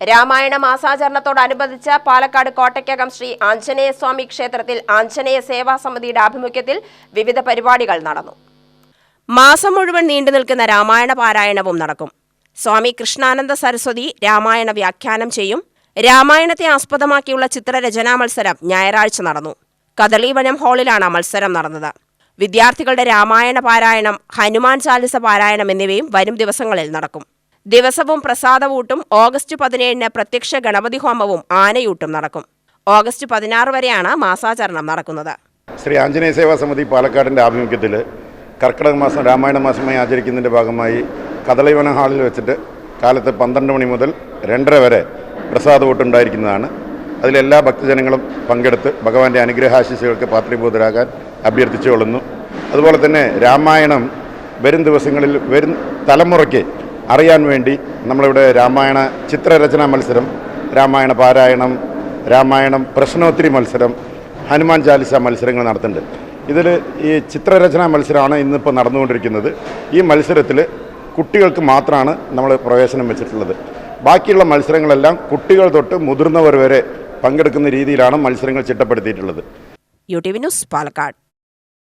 രാമായണ മാസാചരണത്തോടനുബന്ധിച്ച് പാലക്കാട് കോട്ടയ്ക്കകം ശ്രീ ആഞ്ജനേയ സ്വാമി ക്ഷേത്രത്തിൽ ആഞ്ജനേയ സേവാ സമിതിയുടെ ആഭിമുഖ്യത്തിൽ വിവിധ പരിപാടികൾ നടന്നു. മാസം മുഴുവൻ നീണ്ടു നിൽക്കുന്ന രാമായണ പാരായണവും നടക്കും. സ്വാമി കൃഷ്ണാനന്ദ സരസ്വതി രാമായണ വ്യാഖ്യാനം ചെയ്യും. രാമായണത്തെ ആസ്പദമാക്കിയുള്ള ചിത്രരചനാ മത്സരം ഞായറാഴ്ച നടന്നു. കദളീവനം ഹാളിലാണ് മത്സരം നടന്നത്. വിദ്യാർത്ഥികളുടെ രാമായണ പാരായണം ഹനുമാൻ ചാലിസ പാരായണം എന്നിവയും വരും ദിവസങ്ങളിൽ നടക്കും. ദിവസവും പ്രസാദവൂട്ടും ഓഗസ്റ്റ് പതിനേഴിന് പ്രത്യക്ഷ ഗണപതി ഹോമവും ആനയൂട്ടും നടക്കും. ഓഗസ്റ്റ് പതിനാറ് വരെയാണ് മാസാചരണം നടക്കുന്നത്. ശ്രീ ആഞ്ജനേയ സേവാ സമിതി പാലക്കാടിന്റെ ആഭിമുഖ്യത്തിൽ കർക്കിടക മാസം രാമായണ മാസമായി ആചരിക്കുന്നതിന്റെ ഭാഗമായി കദളിവന ഹാളിൽ വെച്ചിട്ട് കാലത്ത് പന്ത്രണ്ട് മണി മുതൽ രണ്ടര വരെ പ്രസാദ വോട്ടുണ്ടായിരിക്കുന്നതാണ് അതിലെല്ലാ ഭക്തജനങ്ങളും പങ്കെടുത്ത് ഭഗവാന്റെ അനുഗ്രഹാശിസുകൾക്ക് പാത്രീഭൂതരാകാൻ അഭ്യർത്ഥിച്ചുകൊള്ളുന്നു. അതുപോലെ തന്നെ രാമായണം വരും ദിവസങ്ങളിൽ വരും തലമുറയ്ക്ക് അറിയാൻ വേണ്ടി നമ്മളിവിടെ രാമായണ ചിത്രരചനാ മത്സരം രാമായണ പാരായണം രാമായണം പ്രശ്നോത്തരി മത്സരം ഹനുമാൻ ചാലിസ മത്സരങ്ങൾ നടത്തുന്നുണ്ട്. ഇതിൽ ഈ ചിത്രരചനാ മത്സരമാണ് ഇന്നിപ്പോൾ നടന്നുകൊണ്ടിരിക്കുന്നത്. ഈ മത്സരത്തിൽ കുട്ടികൾക്ക് മാത്രമാണ് നമ്മൾ പ്രവേശനം വെച്ചിട്ടുള്ളത്. ബാക്കിയുള്ള മത്സരങ്ങളെല്ലാം കുട്ടികൾ തൊട്ട് മുതിർന്നവർ വരെ പങ്കെടുക്കുന്ന രീതിയിലാണ് മത്സരങ്ങൾ ചിട്ടപ്പെടുത്തിയിട്ടുള്ളത്. U T V news Palakkad.